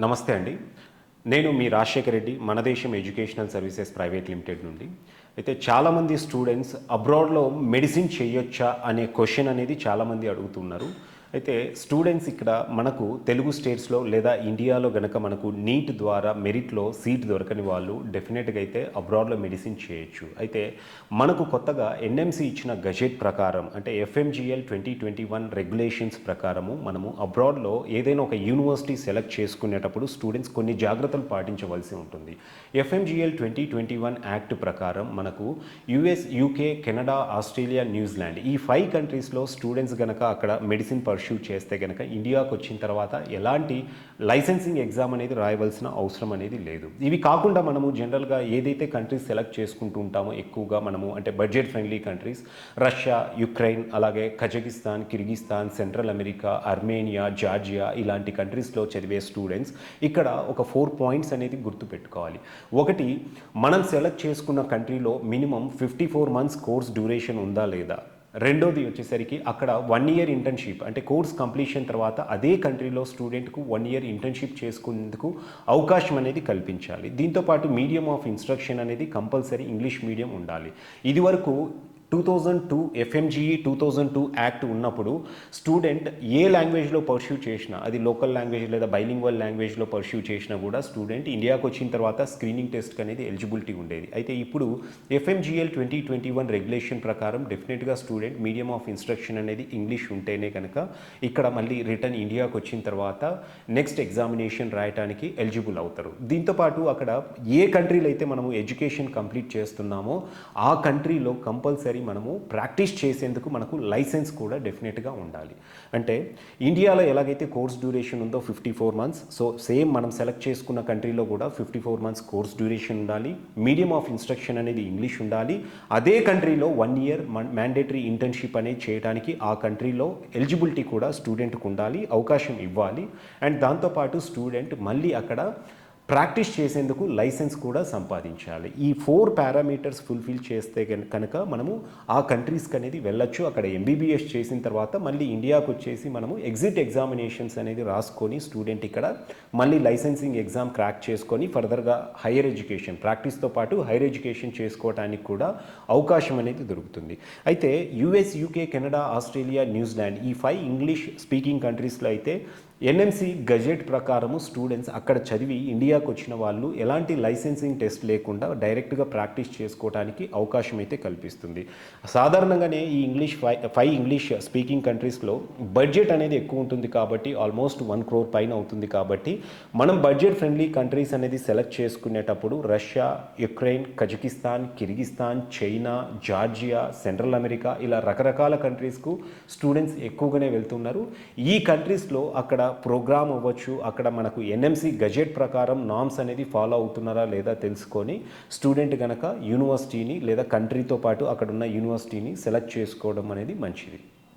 నమస్తే అండి. నేను మీ రాజశేఖర్ రెడ్డి మన దేశం ఎడ్యుకేషనల్ సర్వీసెస్ ప్రైవేట్ లిమిటెడ్ నుండి. అయితే చాలామంది స్టూడెంట్స్ అబ్రాడ్లో మెడిసిన్ చేయొచ్చా అనే క్వశ్చన్ అనేది చాలామంది అడుగుతున్నారు. అయితే స్టూడెంట్స్ ఇక్కడ మనకు తెలుగు స్టేట్స్లో లేదా ఇండియాలో గనక మనకు నీట్ ద్వారా మెరిట్లో సీట్ దొరకని వాళ్ళు డెఫినెట్గా అయితే అబ్రాడ్లో మెడిసిన్ చేయొచ్చు. అయితే మనకు కొత్తగా ఎన్ఎంసి ఇచ్చిన గజెట్ ప్రకారం అంటే FMGL twenty twenty one regulations ప్రకారము మనము అబ్రాడ్లో ఏదైనా ఒక యూనివర్సిటీ సెలెక్ట్ చేసుకునేటప్పుడు స్టూడెంట్స్ కొన్ని జాగ్రత్తలు పాటించవలసి ఉంటుంది. FMGL twenty twenty one act ప్రకారం మనకు US UK Canada Australia New Zealand ఈ ఫైవ్ కంట్రీస్లో స్టూడెంట్స్ గనక అక్కడ మెడిసిన్ పర్ష్యూ చేస్తే కనుక ఇండియాకు వచ్చిన తర్వాత ఎలాంటి లైసెన్సింగ్ ఎగ్జామ్ అనేది రాయవలసిన అవసరం అనేది లేదు. ఇవి కాకుండా మనము జనరల్గా ఏదైతే కంట్రీస్ సెలెక్ట్ చేసుకుంటూ ఉంటామో ఎక్కువగా మనము అంటే budget friendly countries Russia Ukraine అలాగే Kazakhstan Kyrgyzstan Central America Armenia Georgia ఇలాంటి కంట్రీస్లో చదివే స్టూడెంట్స్ ఇక్కడ ఒక ఫోర్ పాయింట్స్ అనేది గుర్తుపెట్టుకోవాలి. ఒకటి మనం సెలెక్ట్ చేసుకున్న కంట్రీలో minimum fifty four months course duration ఉందా లేదా? రెండోది వచ్చేసరికి అక్కడ వన్ ఇయర్ ఇంటర్న్షిప్ అంటే కోర్స్ కంప్లీషన్ తర్వాత అదే కంట్రీలో స్టూడెంట్కు వన్ ఇయర్ ఇంటర్న్షిప్ చేసుకునేందుకు అవకాశం అనేది కల్పించాలి. దీంతోపాటు మీడియం ఆఫ్ ఇన్స్ట్రక్షన్ అనేది కంపల్సరీ ఇంగ్లీష్ మీడియం ఉండాలి. ఇది వరకు two thousand two FMGE two thousand two act ఉన్నప్పుడు స్టూడెంట్ ఏ లాంగ్వేజ్లో పర్స్యూ చేసినా అది లోకల్ లాంగ్వేజ్ లేదా బైలింగ్వల్ లాంగ్వేజ్లో పర్స్యూ చేసినా కూడా స్టూడెంట్ ఇండియాకు వచ్చిన తర్వాత స్క్రీనింగ్ టెస్ట్ అనేది ఎలిజిబిలిటీ ఉండేది. అయితే ఇప్పుడు FMGL twenty twenty one regulation ప్రకారం డెఫినెట్గా స్టూడెంట్ మీడియం ఆఫ్ ఇన్స్ట్రక్షన్ అనేది ఇంగ్లీష్ ఉంటేనే కనుక ఇక్కడ మళ్ళీ రిటర్న్ ఇండియాకు వచ్చిన తర్వాత నెక్స్ట్ ఎగ్జామినేషన్ రాయటానికి ఎలిజిబుల్ అవుతారు. దీంతోపాటు అక్కడ ఏ కంట్రీలో అయితే మనము ఎడ్యుకేషన్ కంప్లీట్ చేస్తున్నామో ఆ కంట్రీలో కంపల్సరీ మనము ప్రాక్టీస్ చేసేందుకు మనకు లైసెన్స్ కూడా డెఫినెట్గా ఉండాలి. అంటే ఇండియాలో ఎలాగైతే కోర్స్ డ్యూరేషన్ ఉందో fifty four months so same మనం సెలెక్ట్ చేసుకున్న కంట్రీలో కూడా fifty four months course duration ఉండాలి. మీడియం ఆఫ్ ఇన్స్ట్రక్షన్ అనేది ఇంగ్లీష్ ఉండాలి. అదే కంట్రీలో వన్ ఇయర్ మ్యాండేటరీ ఇంటర్న్షిప్ అనేది చేయడానికి ఆ కంట్రీలో ఎలిజిబిలిటీ కూడా స్టూడెంట్కి ఉండాలి అవకాశం ఇవ్వాలి. అండ్ దాంతోపాటు స్టూడెంట్ మళ్ళీ అక్కడ ప్రాక్టీస్ చేసేందుకు లైసెన్స్ కూడా సంపాదించాలి. ఈ ఫోర్ పారామీటర్స్ ఫుల్ఫిల్ చేస్తే కనుక మనము ఆ కంట్రీస్కి అనేది వెళ్ళొచ్చు. అక్కడ ఎంబీబీఎస్ చేసిన తర్వాత మళ్ళీ ఇండియాకు వచ్చేసి మనము ఎగ్జిట్ ఎగ్జామినేషన్స్ అనేది రాసుకొని స్టూడెంట్ ఇక్కడ మళ్ళీ లైసెన్సింగ్ ఎగ్జామ్ క్రాక్ చేసుకొని ఫర్దర్గా హైయర్ ఎడ్యుకేషన్ ప్రాక్టీస్తో పాటు హైయర్ ఎడ్యుకేషన్ చేసుకోవడానికి కూడా అవకాశం అనేది దొరుకుతుంది. అయితే US UK Canada Australia New Zealand ఈ ఫైవ్ ఇంగ్లీష్ స్పీకింగ్ కంట్రీస్లో అయితే ఎన్ఎంసి గజెట్ ప్రకారము స్టూడెంట్స్ అక్కడ చదివి ఇండియాకు వచ్చిన వాళ్ళు ఎలాంటి లైసెన్సింగ్ టెస్ట్ లేకుండా డైరెక్ట్గా ప్రాక్టీస్ చేసుకోవడానికి అవకాశం అయితే కల్పిస్తుంది. సాధారణంగానే ఈ English five five English speaking కంట్రీస్లో బడ్జెట్ అనేది ఎక్కువ ఉంటుంది కాబట్టి ఆల్మోస్ట్ వన్ క్రోర్ పైన అవుతుంది కాబట్టి మనం బడ్జెట్ ఫ్రెండ్లీ కంట్రీస్ అనేది సెలెక్ట్ చేసుకునేటప్పుడు Russia Ukraine Kazakhstan Kyrgyzstan China Georgia Central America ఇలా రకరకాల కంట్రీస్కు స్టూడెంట్స్ ఎక్కువగానే వెళ్తున్నారు. ఈ కంట్రీస్లో అక్కడ ప్రోగ్రామ్ అవ్వచ్చు అక్కడ మనకు ఎన్ఎంసి గజెట్ ప్రకారం నామ్స్ అనేది ఫాలో అవుతున్నారా లేదా తెలుసుకొని స్టూడెంట్ కనుక యూనివర్సిటీని లేదా కంట్రీతో పాటు అక్కడ ఉన్న యూనివర్సిటీని సెలెక్ట్ చేసుకోవడం అనేది మంచిది.